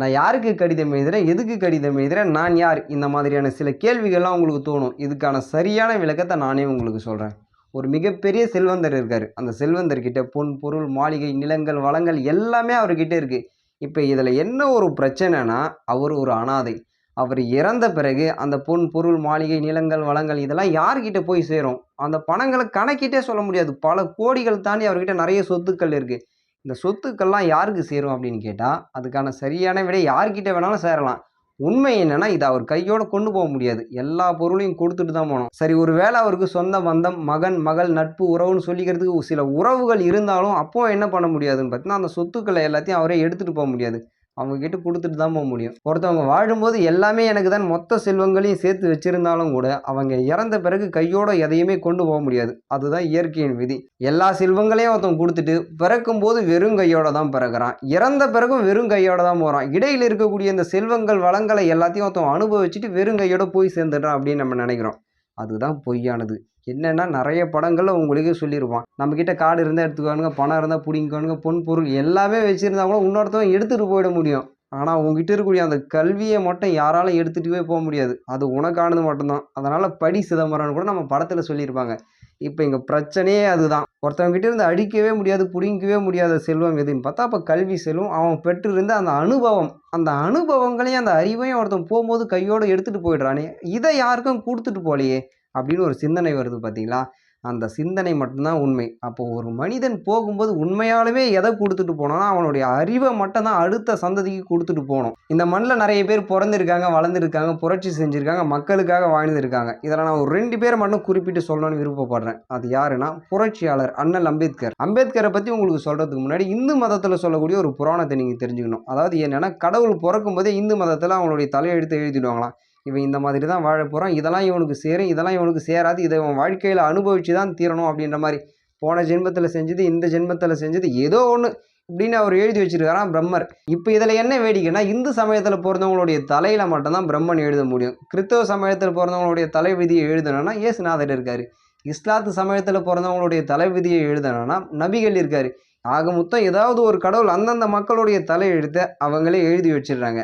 நான் யாருக்கு கடிதம் எழுதுகிறேன் எதுக்கு கடிதம் எழுதுகிறேன் நான் யார்? இந்த மாதிரியான சில கேள்விகள்லாம் உங்களுக்கு தோணும். இதுக்கான சரியான விளக்கத்தை நானே உங்களுக்கு சொல்கிறேன் ஒரு மிகப்பெரிய செல்வந்தர் இருக்கார். அந்த செல்வந்தர்கிட்ட பொன் பொருள் மாளிகை நிலங்கள் வளங்கள் எல்லாமே அவர்கிட்ட இருக்குது இப்போ இதில் என்ன ஒரு பிரச்சனைனா அவர் ஒரு அனாதை. அவர் இறந்த பிறகு அந்த பொன் பொருள் மாளிகை நிலங்கள் வளங்கள் இதெல்லாம் யார்கிட்ட போய் சேரும்? அந்த பணங்களை கணக்கிட்டே சொல்ல முடியாது. பல கோடிகள் தாண்டி அவர்கிட்ட நிறைய சொத்துக்கள் இருக்குது இந்த சொத்துக்கள்லாம் யாருக்கு சேரும் அப்படின்னு கேட்டால் அதுக்கான சரியான விட யார்கிட்ட வேணாலும் சேரலாம். உண்மை என்னன்னா இதை அவர் கையோட கொண்டு போக முடியாது. எல்லா பொருளையும் கொடுத்துட்டு தான் போகணும். சரி ஒரு வேளை அவருக்கு சொந்த பந்தம் மகன் மகள் நட்பு உறவுன்னு சொல்லிக்கிறதுக்கு சில உறவுகள் இருந்தாலும் அப்போ என்ன பண்ண முடியாதுன்னு பார்த்தீங்கன்னா அந்த சொத்துக்களை எல்லாத்தையும் அவரே எடுத்துகிட்டு போக முடியாது. அவங்கக்கிட்ட கொடுத்துட்டு தான் போக முடியும். ஒருத்தவங்க வாழும்போது எல்லாமே எனக்கு தான் மொத்த செல்வங்களையும் சேர்த்து வச்சிருந்தாலும் கூட அவங்க இறந்த பிறகு கையோட எதையுமே கொண்டு போக முடியாது. அதுதான் இயற்கையின் விதி. எல்லா செல்வங்களையும் ஒருத்தவங்க கொடுத்துட்டு பிறக்கும் போது வெறும் கையோட தான் பிறகுறான் இறந்த பிறகும் வெறும் கையோட தான் போகிறான் இடையில் இருக்கக்கூடிய இந்த செல்வங்கள் வளங்களை எல்லாத்தையும் ஒருத்தன் அனுபவிச்சுட்டு வெறும் கையோட போய் சேர்ந்துடுறான் அப்படின்னு நம்ம நினைக்கிறோம். அதுதான் பொய்யானது. என்னென்னா நிறைய படங்களில் உங்களுக்கு சொல்லியிருப்பான் நம்மக்கிட்ட காடு இருந்தால் எடுத்துக்கோனுங்க பணம் இருந்தால் பிடிங்கோனுங்க பொன் பொருள் எல்லாமே வச்சுருந்தா கூட இன்னொருத்தவன் எடுத்துகிட்டு போயிட முடியும். ஆனால் உங்ககிட்ட இருக்கக்கூடிய அந்த கல்வியை மட்டும் யாராலும் எடுத்துகிட்டே போக முடியாது. அது உனக்கானது மட்டும்தான். அதனால் படி சிதம்பரம்னு கூட நம்ம படத்தில் சொல்லியிருப்பாங்க. இப்போ இங்கே பிரச்சனையே அதுதான். ஒருத்தவங்ககிட்ட இருந்து அடிக்கவே முடியாது பிடிங்கவே முடியாத செல்வம் எதுன்னு பார்த்தா அப்போ கல்வி செல்வம் அவன் பெற்றிருந்த அந்த அனுபவம். அந்த அனுபவங்களையும் அந்த அறிவையும் ஒருத்தன் போகும்போது கையோடு எடுத்துகிட்டு போயிடுறானே. இதை யாருக்கும் கொடுத்துட்டு போகலையே. அப்படின்னு ஒரு சிந்தனை வருது பார்த்தீங்களா அந்த சிந்தனை மட்டும்தான் உண்மை. அப்போ ஒரு மனிதன் போகும்போது உண்மையாலுமே எதை கொடுத்துட்டு போனோம்னா அவனுடைய அறிவை மட்டும் தான் அடுத்த சந்ததிக்கு கொடுத்துட்டு போகணும். இந்த மண்ணில் நிறைய பேர் பிறந்திருக்காங்க வளர்ந்துருக்காங்க புரட்சி செஞ்சுருக்காங்க மக்களுக்காக வாழ்ந்துருக்காங்க. இதில் நான் ஒரு ரெண்டு பேரை மட்டும் குறிப்பிட்டு சொல்லணும்னு விருப்பப்படுறேன். அது யாருன்னா புரட்சியாளர் அண்ணல் அம்பேத்கர். அம்பேத்கரை பற்றி உங்களுக்கு சொல்கிறதுக்கு முன்னாடி இந்து மதத்தில் சொல்லக்கூடிய ஒரு புராணத்தை நீங்கள் தெரிஞ்சுக்கணும். அதாவது என்னென்னா கடவுள் பிறக்கும் போதே இந்து மதத்தில் அவங்களுடைய தலையெழுத்து எழுதிடுவாங்களாம். இவன் இந்த மாதிரி தான் வாழ போகிறான் இதெல்லாம் இவனுக்கு சேரும். இதெல்லாம் இவனுக்கு சேராது. இதை இவன் வாழ்க்கையில் அனுபவிச்சு தான் தீரணும் அப்படின்ற மாதிரி. போன ஜென்மத்தில் செஞ்சது இந்த ஜென்மத்தில் செஞ்சது ஏதோ ஒன்று இப்படின்னு அவர் எழுதி வச்சிருக்காராம் பிரம்மர். இப்போ இதில் என்ன வேடிக்கைன்னா இந்து சமயத்தில் பிறந்தவங்களுடைய தலையில் மட்டும்தான் பிரம்மன் எழுத முடியும். கிறிஸ்தவ சமயத்தில் பிறந்தவங்களுடைய தலைவிதியை எழுதணும்னா இயேசுநாதர் இருக்கார். இஸ்லாத்து சமயத்தில் பிறந்தவங்களுடைய தலைவிதியை எழுதணும்னா நபிகள் இருக்கார். ஆக மொத்தம் ஏதாவது ஒரு கடவுள் அந்தந்த மக்களுடைய தலையெழுத்தை அவங்களே எழுதி வச்சிடுறாங்க.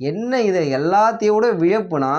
என்ன இதை? எல்லாத்தையோட விழப்புனா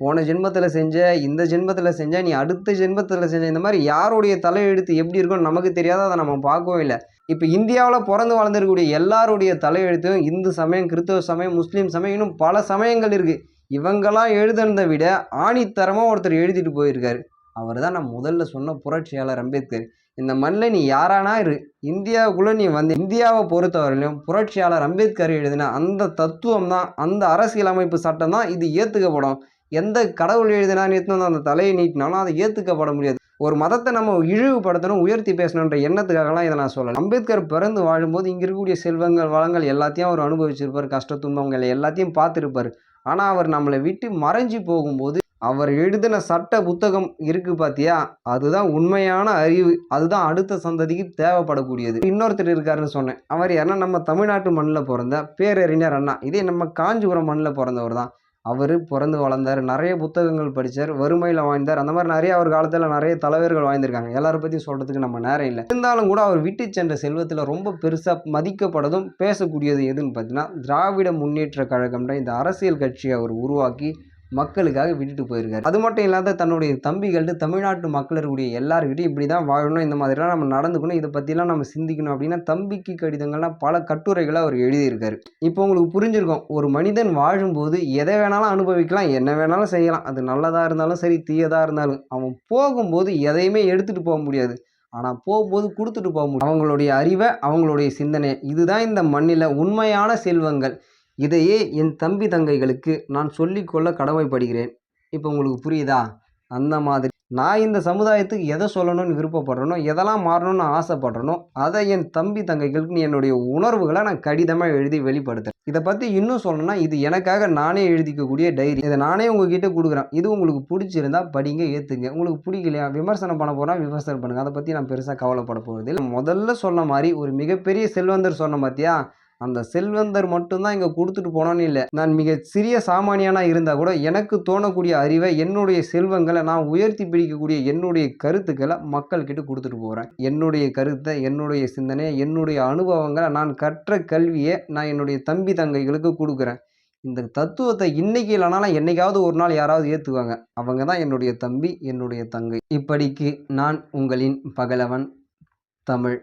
போன ஜென்மத்தில் செஞ்ச இந்த ஜென்மத்தில் செஞ்ச நீ அடுத்த ஜென்மத்தில் செஞ்ச இந்த மாதிரி யாருடைய தலையெழுத்து எப்படி இருக்குன்னு நமக்கு தெரியாத அதை நம்ம பார்க்கவும் இல்லை. இப்போ இந்தியாவில் பிறந்து வளர்ந்துருக்கக்கூடிய எல்லாருடைய தலையெழுத்தும் இந்து சமயம் கிறிஸ்தவ சமயம் முஸ்லீம் சமயம் இன்னும் பல சமயங்கள் இருக்குது இவங்கெல்லாம் எழுதுனதை விட ஆணித்தரமாக ஒருத்தர் எழுதிட்டு போயிருக்காரு. அவர் தான் நான் முதல்ல சொன்ன புரட்சியாளர் அம்பேத்கர். இந்த மண்ணில் நீ யாரானா இரு. இந்தியாவுக்குள்ளே நீ வந்து இந்தியாவை பொறுத்தவரையிலும் புரட்சியாளர் அம்பேத்கர் எழுதின அந்த தத்துவம் தான் அந்த அரசியலமைப்பு சட்டம் தான் இது ஏற்றுக்கப்படும் எந்த கடவுள் எழுதினா எடுத்துன்னு அந்த தலையை நீட்டினாலும் அதை ஏற்றுக்கப்பட முடியாது. ஒரு மதத்தை நம்ம இழிவுபடுத்தணும் உயர்த்தி பேசணுன்ற எண்ணத்துக்காகலாம் இதை நான் சொல்லலை. அம்பேத்கர் பிறந்து வாழும்போது இங்கே இருக்கக்கூடிய செல்வங்கள் வளங்கள் எல்லாத்தையும் அவர் அனுபவிச்சிருப்பார். கஷ்ட துன்பங்கள் எல்லாத்தையும் பார்த்துருப்பார். ஆனால் அவர் நம்மளை விட்டு மறைஞ்சு போகும்போது அவர் எழுதின சட்ட புத்தகம் இருக்கு பாத்தியா? அதுதான் உண்மையான அறிவு. அதுதான் அடுத்த சந்ததிக்கு தேவைப்படக்கூடியது. இன்னொருத்தர் இருக்காருன்னு சொன்னேன். அவர் யாருன்னா நம்ம தமிழ்நாட்டு மண்ணில் பிறந்த பேரறிஞர் அண்ணா. இதே நம்ம காஞ்சிபுரம் மண்ணில் பிறந்தவர் தான். அவர் பிறந்து வளர்ந்தார். நிறைய புத்தகங்கள் படித்தார் வறுமையில் வாழ்ந்தார். அந்த மாதிரி நிறைய அவர் காலத்தில் நிறைய தலைவர்கள் வாழ்ந்திருக்காங்க. எல்லாரை பற்றியும் சொல்கிறதுக்கு நம்ம நேரம் இல்லை. இருந்தாலும் கூட அவர் விட்டு சென்ற செல்வத்தில் ரொம்ப பெருசாக மதிக்கப்படதும் பேசக்கூடியது எதுன்னு பார்த்தீங்கன்னா திராவிட முன்னேற்ற கழகம்ன்ற இந்த அரசியல் கட்சியை அவர் உருவாக்கி மக்களுக்காக விட்டுட்டு போயிருக்காரு. அது மட்டும் இல்லாத தன்னுடைய தம்பிகள்ட்டு தமிழ்நாட்டு மக்கள் இருக்கக்கூடிய எல்லாருக்கிட்டையும் இப்படி தான் வாழணும் இந்த மாதிரிலாம் நம்ம நடந்துக்கணும் இதை பற்றிலாம் நம்ம சிந்திக்கணும் அப்படின்னா தம்பிக்கு கடிதங்கள்லாம் பல கட்டுரைகளை அவர் எழுதியிருக்காரு. இப்போ உங்களுக்கு புரிஞ்சிருக்கும் ஒரு மனிதன் வாழும்போது எதை வேணாலும் அனுபவிக்கலாம் என்ன வேணாலும் செய்யலாம். அது நல்லதாக இருந்தாலும் சரி தீயதாக இருந்தாலும் அவன் போகும்போது எதையுமே எடுத்துகிட்டு போக முடியாது. ஆனால் போகும்போது கொடுத்துட்டு போக முடியும். அவங்களுடைய அறிவை அவங்களுடைய சிந்தனை இதுதான் இந்த மண்ணில் உண்மையான செல்வங்கள். இதையே என் தம்பி தங்கைகளுக்கு நான் சொல்லிக்கொள்ள கடமைப்படுகிறேன். இப்போ உங்களுக்கு புரியுதா? அந்த மாதிரி. நான் இந்த சமுதாயத்துக்கு எதை சொல்லணும்னு விருப்பப்படுறனோ எதெல்லாம் மாறணும்னு ஆசைப்படுறனோ அதை என் தம்பி தங்கைகளுக்கு என்னுடைய உணர்வுகளை நான் கடிதமாக எழுதி வெளிப்படுத்துறேன். இதை பற்றி இன்னும் சொல்லணும்னா இது எனக்காக நானே எழுதிக்கக்கூடிய டைரி. இதை நானே உங்ககிட்ட கொடுக்குறேன். இது உங்களுக்கு பிடிச்சிருந்தா படிங்க ஏற்றுங்க உங்களுக்கு பிடிக்கலையா? விமர்சனம் பண்ண போனால் விமர்சனம் பண்ணுங்கள் அதை பற்றி நான் பெருசாக கவலைப்பட போகிறது இல்லை முதல்ல சொன்ன மாதிரி ஒரு மிகப்பெரிய செல்வந்தர் சொன்ன பார்த்தியா அந்த செல்வந்தர் மட்டும்தான் இங்கே கொடுத்துட்டு போனோன்னு இல்லை. நான் மிக சிறிய சாமானியனாக இருந்தால் கூட எனக்கு தோணக்கூடிய அறிவை என்னுடைய செல்வங்களை நான் உயர்த்தி பிடிக்கக்கூடிய என்னுடைய கருத்துக்களை மக்கள்கிட்ட கொடுத்துட்டு போகிறேன் என்னுடைய கருத்தை என்னுடைய சிந்தனை என்னுடைய அனுபவங்களை நான் கற்ற கல்வியை நான் என்னுடைய தம்பி தங்கைகளுக்கு கொடுக்குறேன். இந்த தத்துவத்தை இன்னைக்கு இல்லைனாலும் என்னைக்காவது ஒரு நாள் யாராவது ஏற்றுவாங்க அவங்க தான் என்னுடைய தம்பி என்னுடைய தங்கை. இப்படிக்கு நான் உங்களின் பகலவன் தமிழ்.